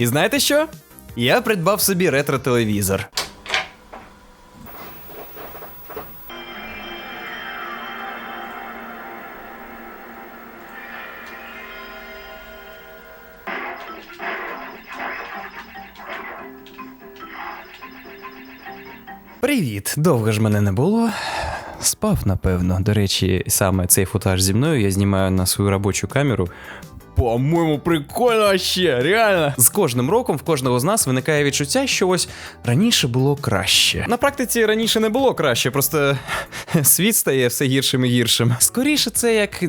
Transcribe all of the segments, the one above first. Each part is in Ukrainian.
І знаєте що? Я придбав собі ретро-телевізор. Привіт, довго ж мене не було. Спав, напевно. До речі, саме цей футаж зі мною я знімаю на свою робочу камеру. По-моєму, прикольно ще, реально. З кожним роком в кожного з нас виникає відчуття, що ось раніше було краще. На практиці раніше не було краще, просто світ стає все гіршим і гіршим. Скоріше, це як.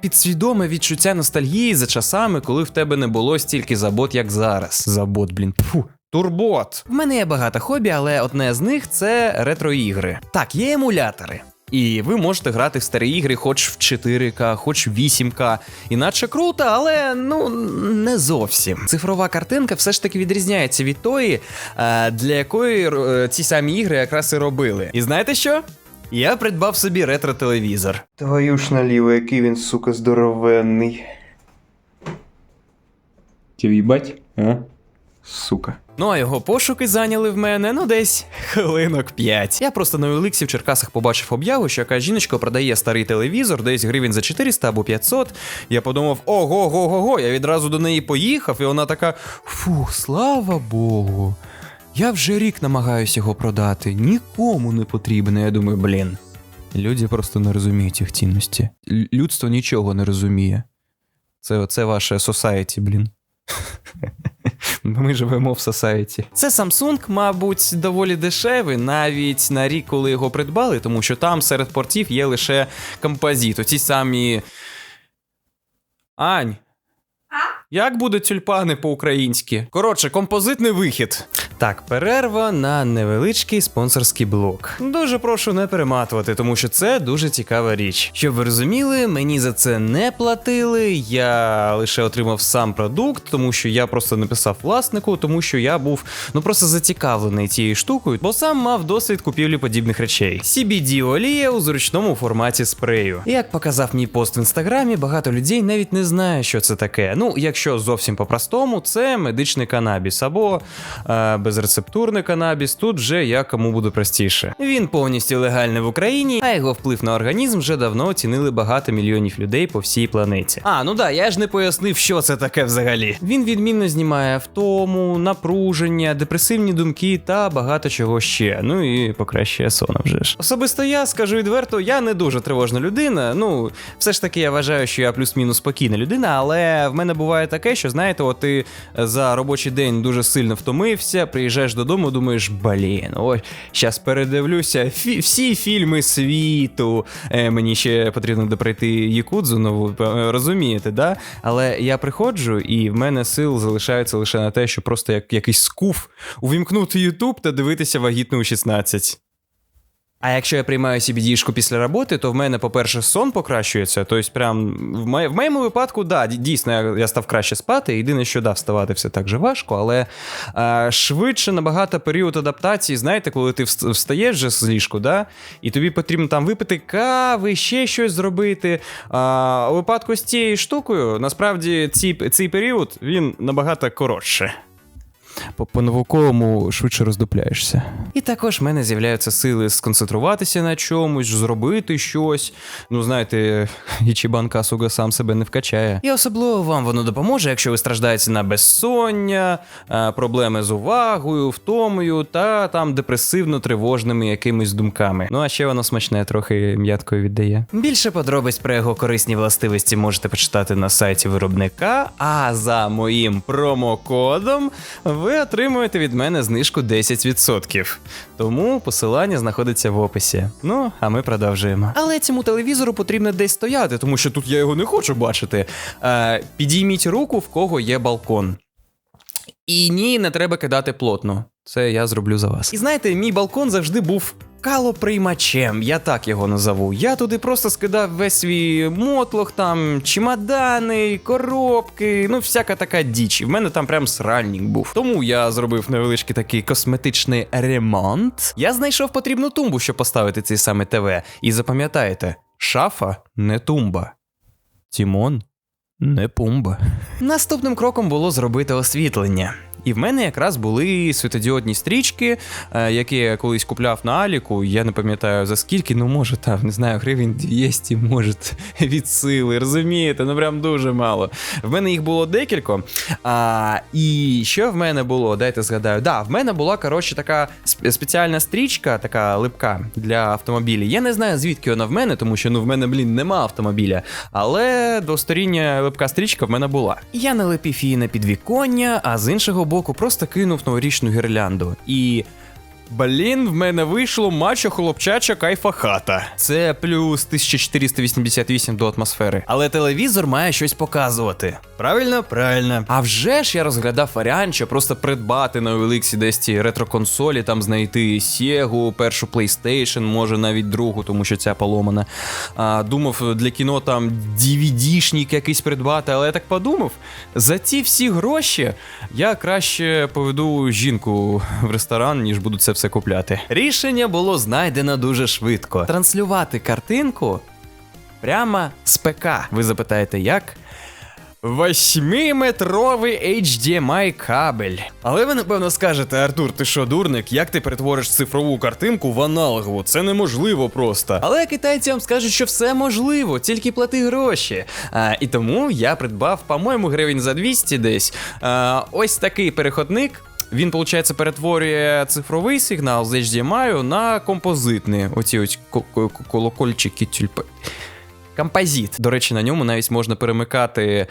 Підсвідоме відчуття ностальгії за часами, коли в тебе не було стільки забот, як зараз. Забот, блін. Фу. Турбот. В мене є багато хобі, але одне з них це ретро-ігри. Так, є емулятори. І ви можете грати в старі ігри хоч в 4К, хоч в 8К. Іначе круто, але ну не зовсім. Цифрова картинка все ж таки відрізняється від тої, е, для якої е, ці самі ігри якраз і робили. І знаєте що? Я придбав собі ретро-телевізор. Твою ж наліво, який він, сука, здоровенний. Тебе їбать? А? Сука. Ну а його пошуки зайняли в мене ну десь хвилинок 5. Я просто на Олексі в Черкасах побачив об'яву, що яка жіночка продає старий телевізор, десь гривень за 400 або 500. Я подумав, ого го го го Я відразу до неї поїхав, і вона така: фух, слава Богу. Я вже рік намагаюся його продати, нікому не потрібно. Я думаю, блін. Люди просто не розуміють їх цінності. Людство нічого не розуміє. Це, це ваше society, блін. Ми живемо в сосайті. Це Samsung, мабуть, доволі дешевий, навіть на рік, коли його придбали, тому що там серед портів є лише композит. Оці самі. Ань. Як буде тюльпани по-українськи? Коротше, композитний вихід. Так, перерва на невеличкий спонсорський блок. Дуже прошу не перематувати, тому що це дуже цікава річ. Щоб ви розуміли, мені за це не платили. Я лише отримав сам продукт, тому що я просто написав власнику, тому що я був ну просто зацікавлений цією штукою, бо сам мав досвід купівлі подібних речей. CBD олія у зручному форматі спрею. Як показав мій пост в інстаграмі, багато людей навіть не знає, що це таке. Ну, якщо зовсім по-простому, це медичний канабіс або е, безрецептурний канабіс. Тут вже як кому буде простіше. Він повністю легальний в Україні, а його вплив на організм вже давно оцінили багато мільйонів людей по всій планеті. А, ну да, я ж не пояснив, що це таке взагалі. Він відмінно знімає втому, напруження, депресивні думки та багато чого ще. Ну і покращує сон вже ж. Особисто я скажу відверто, я не дуже тривожна людина. Ну, все ж таки, я вважаю, що я плюс-мінус спокійна людина, але в мене буває таке, що знаєте, от ти за робочий день дуже сильно втомився, приїжджаєш додому, думаєш, блін, ось щас передивлюся фі- всі фільми світу. Е, мені ще потрібно доприйти Якудзу нову, е, розумієте, да? Але я приходжу, і в мене сил залишається лише на те, що просто як якийсь скуф увімкнути Ютуб та дивитися вагітну у 16. А якщо я приймаю CBD-шку після роботи, то в мене, по-перше, сон покращується. Тобто, прям в, моє, в моєму випадку, да, дійсно, я, я став краще спати. Єдине, що да, вставати все так же важко, але е, швидше набагато період адаптації, знаєте, коли ти встаєш вже з ліжку, да, і тобі потрібно там випити кави, ще щось зробити. А у випадку з цією штукою, насправді, ці, цей період він набагато коротше. По, по-науковому швидше роздупляєшся. І також в мене з'являються сили сконцентруватися на чомусь, зробити щось. Ну, знаєте, Ічібан Касуга сам себе не вкачає. І особливо вам воно допоможе, якщо ви страждаєте на безсоння, е, проблеми з увагою, втомою та там депресивно-тривожними якимись думками. Ну а ще воно смачне, трохи м'яткою віддає. Більше подробиць про його корисні властивості можете почитати на сайті виробника. А за моїм промокодом ви отримуєте від мене знижку 10%. Тому посилання знаходиться в описі. Ну, а ми продовжуємо. Але цьому телевізору потрібно десь стояти, тому що тут я його не хочу бачити. Е, підійміть руку, в кого є балкон. І ні, не треба кидати плотно. Це я зроблю за вас. І знаєте, мій балкон завжди був калоприймачем, я так його назову. Я туди просто скидав весь свій мотлох, там чемодани, коробки, ну всяка така діч. І в мене там прям сральник був. Тому я зробив невеличкий такий косметичний ремонт. Я знайшов потрібну тумбу, щоб поставити цей саме ТВ. І запам'ятаєте, шафа не тумба. Тімон не пумба. Наступним кроком було зробити освітлення. І в мене якраз були світодіодні стрічки, е, які я колись купляв на Аліку. Я не пам'ятаю за скільки, ну може там, не знаю, гривень 200, може, від сили. Розумієте, ну прям дуже мало. В мене їх було декілька. А, і що в мене було? Дайте згадаю. Да, в мене була коротше така спеціальна стрічка, така липка для автомобілів. Я не знаю, звідки вона в мене, тому що ну в мене, блін, нема автомобіля. Але двосторіння липка стрічка в мене була. Я налепив її на підвіконня, а з іншого боку просто кинув новорічну гірлянду. І. Блін, в мене вийшло мачо хлопчача кайфа хата. Це плюс 1488 до атмосфери. Але телевізор має щось показувати. Правильно? Правильно. А вже ж я розглядав варіант, що просто придбати на OLX десь ці ретро-консолі, там знайти Sega, першу PlayStation, може навіть другу, тому що ця поломана. А, думав для кіно там DVD-шник якийсь придбати, але я так подумав, за ці всі гроші я краще поведу жінку в ресторан, ніж буду це все купляти. Рішення було знайдено дуже швидко. Транслювати картинку прямо з ПК. Ви запитаєте, як? Восьмиметровий HDMI кабель. Але ви напевно скажете, Артур, ти що, дурник, як ти перетвориш цифрову картинку в аналогову? Це неможливо просто. Але китайці вам скажуть, що все можливо, тільки плати гроші. А, і тому я придбав, по-моєму, гривень за 200 десь. А, ось такий переходник. Він, виходить, перетворює цифровий сигнал з HDMI на композитний. Оці ось ко- ко- колокольчики тюльпи. Композит. До речі, на ньому навіть можна перемикати е,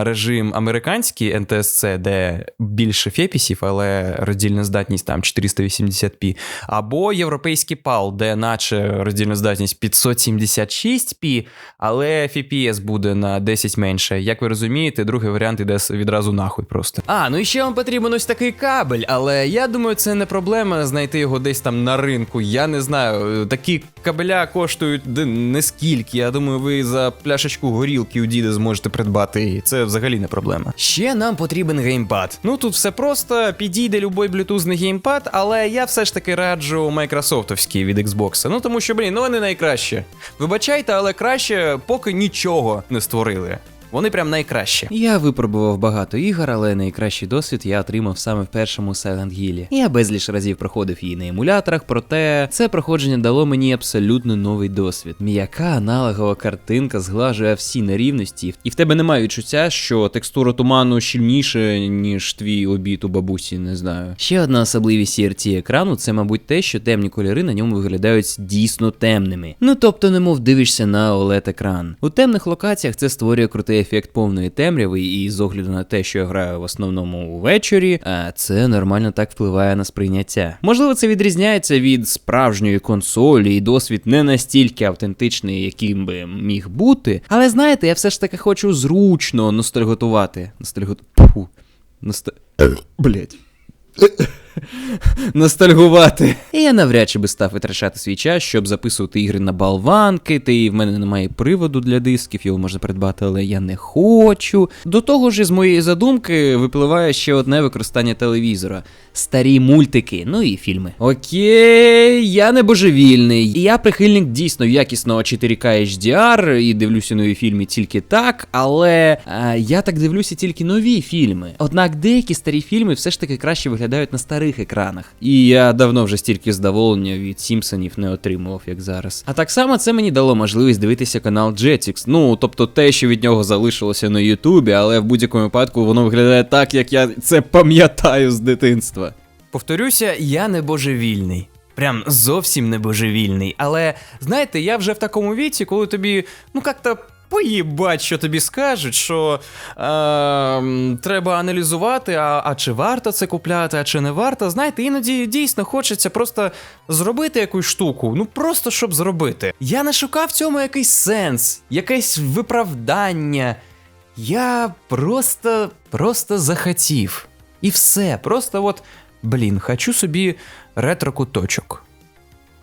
режим американський NTSC, де більше фепісів, але роздільна здатність там 480p, або європейський PAL, де наче роздільна здатність 576p, але FPS буде на 10 менше. Як ви розумієте, другий варіант іде відразу нахуй просто. А, ну і ще вам потрібен ось такий кабель, але я думаю, це не проблема знайти його десь там на ринку. Я не знаю, такі кабеля коштують не скільки. Я думаю, ви за пляшечку горілки у діда зможете придбати, і це взагалі не проблема. Ще нам потрібен геймпад. Ну тут все просто, підійде любой блютузний геймпад, але я все ж таки раджу майкрософтовський від Xbox. Ну тому що, блін, ну вони найкраще. Вибачайте, але краще, поки нічого не створили. Вони прям найкраще. Я випробував багато ігор, але найкращий досвід я отримав саме в першому Silent Hill. Я безліч разів проходив її на емуляторах, проте це проходження дало мені абсолютно новий досвід. М'яка аналогова картинка зглажує всі нерівності, і в тебе немає відчуття, що текстура туману щільніше, ніж твій обід у бабусі, не знаю. Ще одна особливість CRT екрану це, мабуть, те, що темні кольори на ньому виглядають дійсно темними. Ну тобто, немов дивишся на oled екран. У темних локаціях це створює крутий ефект повної темряви, і з огляду на те, що я граю в основному ввечері, а це нормально так впливає на сприйняття. Можливо, це відрізняється від справжньої консолі, і досвід не настільки автентичний, яким би міг бути. Але знаєте, я все ж таки хочу зручно ностальготувати. Ностальгот... Фу. Ност... Блять. Ностальгувати. І я навряд чи би став витрачати свій час, щоб записувати ігри на болванки, та і в мене немає приводу для дисків, його можна придбати, але я не хочу. До того ж, із моєї задумки випливає ще одне використання телевізора: старі мультики, ну і фільми. Окей, я не божевільний. Я прихильник дійсно якісного 4K HDR і дивлюся нові фільми тільки так, але а, я так дивлюся тільки нові фільми. Однак деякі старі фільми все ж таки краще виглядають на старих екранах. І я давно вже стільки задоволення від Сімпсонів не отримував, як зараз. А так само це мені дало можливість дивитися канал Jetix. Ну, тобто те, що від нього залишилося на Ютубі, але в будь-якому випадку воно виглядає так, як я це пам'ятаю з дитинства. Повторюся, я не божевільний. Прям зовсім не божевільний. Але знаєте, я вже в такому віці, коли тобі, ну як-то. Поїбать, що тобі скажуть, що е, треба аналізувати, а, а чи варто це купляти, а чи не варто. Знаєте, іноді дійсно хочеться просто зробити якусь штуку, ну просто щоб зробити. Я не шукав в цьому якийсь сенс, якесь виправдання. Я просто, просто захотів. І все. Просто от, блін, хочу собі ретро-куточок.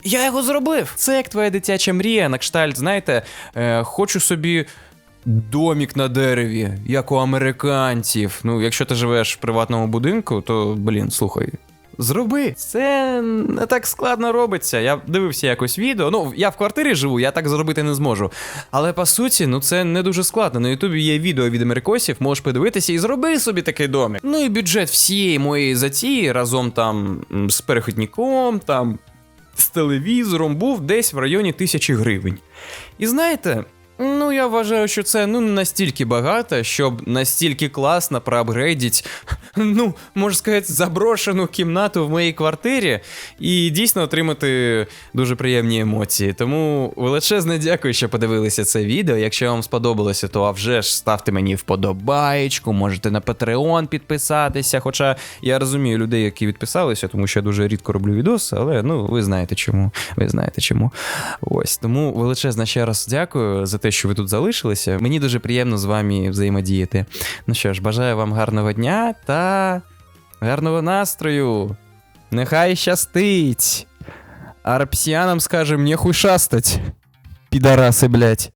Я його зробив. Це як твоя дитяча мрія, на кштальт, знаєте, е, хочу собі домік на дереві, як у американців. Ну, якщо ти живеш в приватному будинку, то, блін, слухай, Зроби. Це не так складно робиться. Я дивився якось відео. Ну, я в квартирі живу, я так зробити не зможу. Але по суті, ну це не дуже складно. На Ютубі є відео від америкосів, можеш подивитися і зроби собі такий домик. Ну і бюджет всієї моєї затії разом там з перехідником, там з телевізором був десь в районі тисячі гривень. І знаєте. Ну, я вважаю, що це ну не настільки багато, щоб настільки класно проапгрейдіть, ну, можна сказати, заброшену кімнату в моїй квартирі і дійсно отримати дуже приємні емоції. Тому величезне дякую, що подивилися це відео. Якщо вам сподобалося, то а вже ж ставте мені вподобаєчку, можете на Patreon підписатися. Хоча я розумію людей, які відписалися, тому що я дуже рідко роблю відоси, але ну ви знаєте чому. Ви знаєте чому. Ось тому величезне ще раз дякую за те, що ви тут залишилися. Мені дуже приємно з вами взаємодіяти. Ну що ж, бажаю вам гарного дня та гарного настрою. Нехай щастить. Арпсіанам скажем, не хуй шастать. Підараси, блять.